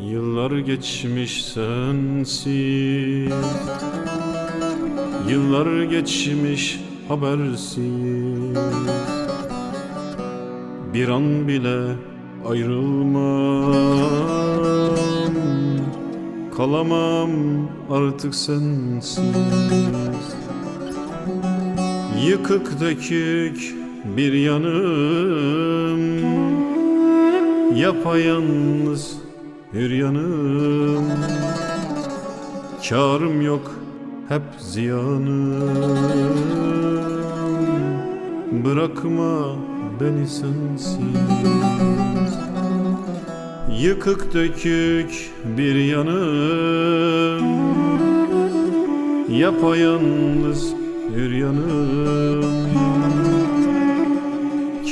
Yıllar geçmiş sensiz Yıllar geçmiş habersiz. Bir an bile ayrılmam. Kalamam artık sensiz. Yıkık dökük bir yanım. Yapayalnız bir yanım. Karım yok hep ziyanım Bırakma beni sensiz. Yıkık dökük bir yanım Yapayalnız yanım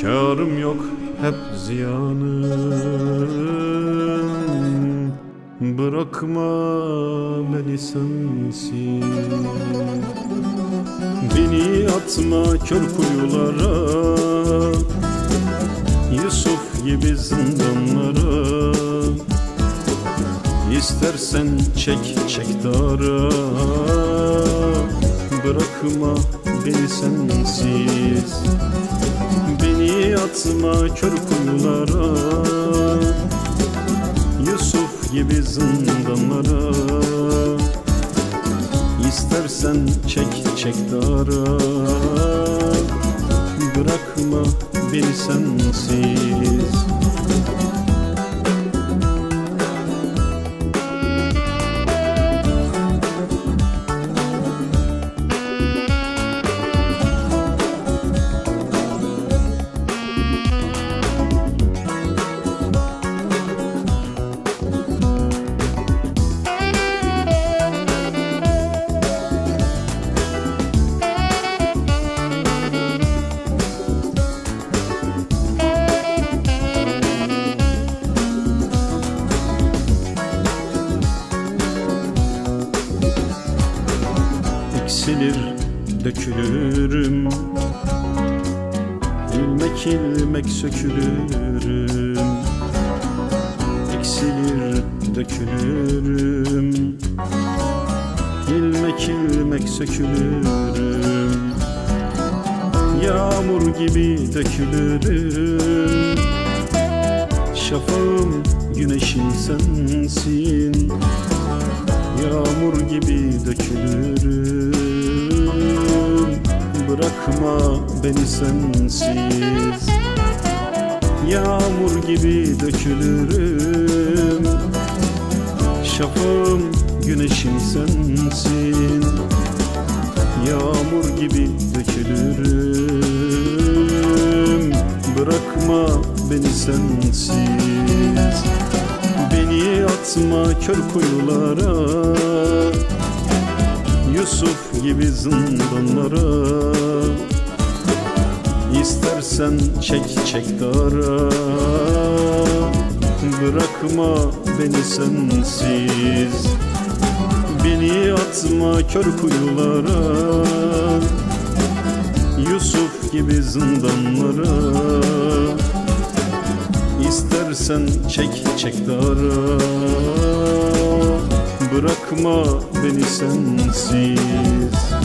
Karım yok hep ziyanım Bırakma beni sensiz Beni atma kör kuyulara Yusuf gibi zindanlara. İstersen çek çek dara Bırakma beni sensiz. Beni atma kör kuyulara Yusuf gibi zindanlara İstersen çek çek dara Bırakma beni sensiz Eksilir dökülürüm. İlmek ilmek sökülürüm. Eksilir dökülürüm. İlmek ilmek sökülürüm. Yağmur gibi dökülürüm. Şafağım güneşin sensin. Yağmur gibi dökülürüm Bırakma beni sensiz. Yağmur gibi dökülürüm. Şafağım güneşim sensin. Yağmur gibi dökülürüm. Bırakma beni sensiz. Beni atma kör kuyulara Yusuf gibi zindanlara İstersen çek çek dara. Bırakma beni sensiz. Beni atma kör kuyulara. Yusuf gibi zindanlara İstersen çek çek dara Bırakma beni sensiz